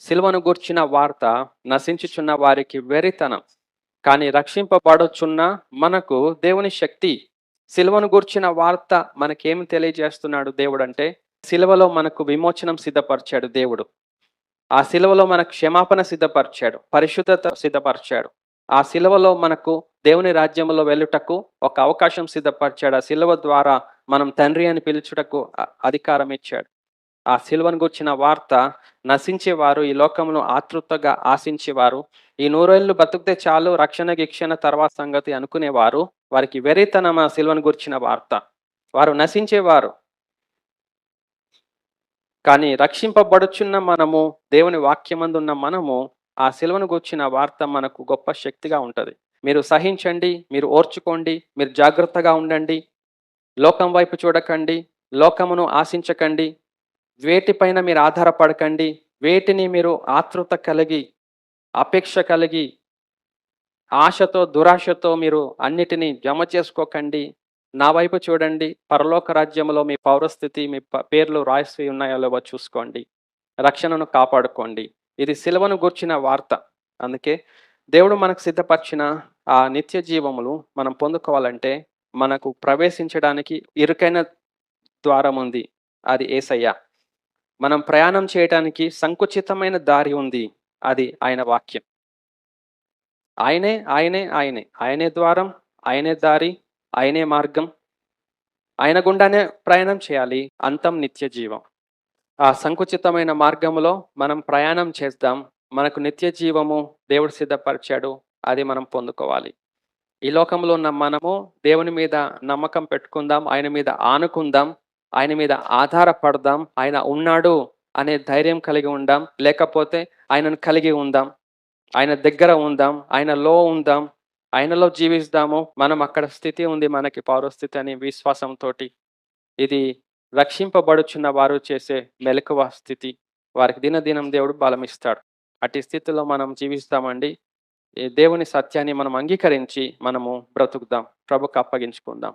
సిలువను గూర్చిన వార్త నశించుచున్న వారికి వెరితనం కానీ రక్షింపబడుచున్న మనకు దేవుని శక్తి. సిలువను గూర్చిన వార్త మనకేమి తెలియజేస్తున్నాడు దేవుడు అంటే సిలువలో మనకు విమోచనం సిద్ధపరిచాడు దేవుడు. ఆ సిలువలో మనకు క్షమాపణ సిద్ధపరిచాడు పరిశుద్ధత సిద్ధపరిచాడు. ఆ సిలువలో మనకు దేవుని రాజ్యంలో వెళ్ళుటకు ఒక అవకాశం సిద్ధపరిచాడు. ఆ సిలువ ద్వారా మనం తండ్రి అని పిలుచుటకు అధికారం ఇచ్చాడు ఆ సిల్వను గుర్చిన వార్త నశించేవారు ఈ లోకంలో ఆతృతగా ఆశించేవారు ఈ నూరేళ్ళు బతుకుతే చాలు రక్షణ గిక్షణ తర్వాత సంగతి అనుకునేవారు వారికి వెరితనం ఆ సిల్వను గుర్చిన వార్త. వారు నశించేవారు. కానీ రక్షింపబడుచున్న మనము దేవుని వాక్యమందున్న మనము ఆ సిలువను గూర్చిన వార్త మనకు గొప్ప శక్తిగా ఉంటుంది. మీరు సహించండి మీరు ఓర్చుకోండి మీరు జాగ్రత్తగా ఉండండి లోకం వైపు చూడకండి లోకమును ఆశించకండి వేటిపైన మీరు ఆధారపడకండి. వేటిని మీరు ఆతృత కలిగి అపేక్ష కలిగి ఆశతో దురాశతో మీరు అన్నిటినీ జమ చేసుకోకండి. నా వైపు చూడండి. పరలోక రాజ్యంలో మీ పౌరస్థితి మీ పేర్లు రాసి ఉన్నాయో లేవో చూసుకోండి. రక్షణను కాపాడుకోండి. ఇది సిలవను గూర్చిన వార్త. అందుకే దేవుడు మనకు సిద్ధపరిచిన ఆ నిత్య జీవములు మనం పొందుకోవాలంటే మనకు ప్రవేశించడానికి ఇరుకైన ద్వారం ఉంది. అది ఏసయ్య. మనం ప్రయాణం చేయటానికి సంకుచితమైన దారి ఉంది. అది ఆయన వాక్యం. ఆయనే ఆయనే ఆయనే. ఆయనే ద్వారం ఆయనే దారి ఆయనే మార్గం. ఆయన గుండానే ప్రయాణం చేయాలి. అంతం నిత్య జీవం ఆ సంకుచితమైన మార్గంలో మనం ప్రయాణం చేద్దాం. మనకు నిత్య జీవము దేవుడు సిద్ధపరిచాడు. అది మనం పొందుకోవాలి. ఈ లోకంలో ఉన్న మనము దేవుని మీద నమ్మకం పెట్టుకుందాం. ఆయన మీద ఆనుకుందాం. ఆయన మీద ఆధారపడదాం ఆయన ఉన్నాడు అనే ధైర్యం కలిగి ఉందాం లేకపోతే ఆయనను కలిగి ఉందాం ఆయన దగ్గర ఉందాం ఆయనలో ఉందాం ఆయనలో జీవిస్తాము. మనం అక్కడ స్థితి ఉంది మనకి పౌరస్థితి అనే విశ్వాసంతో ఇది రక్షింపబడుచున్న వారు చేసే మెలకువ స్థితి. వారికి దినదినం దేవుడు బలమిస్తాడు. అట్టి స్థితిలో మనం జీవిస్తామండి. ఈ దేవుని సత్యాన్ని మనం అంగీకరించి మనము బ్రతుకుదాం. ప్రభుకు అప్పగించుకుందాం.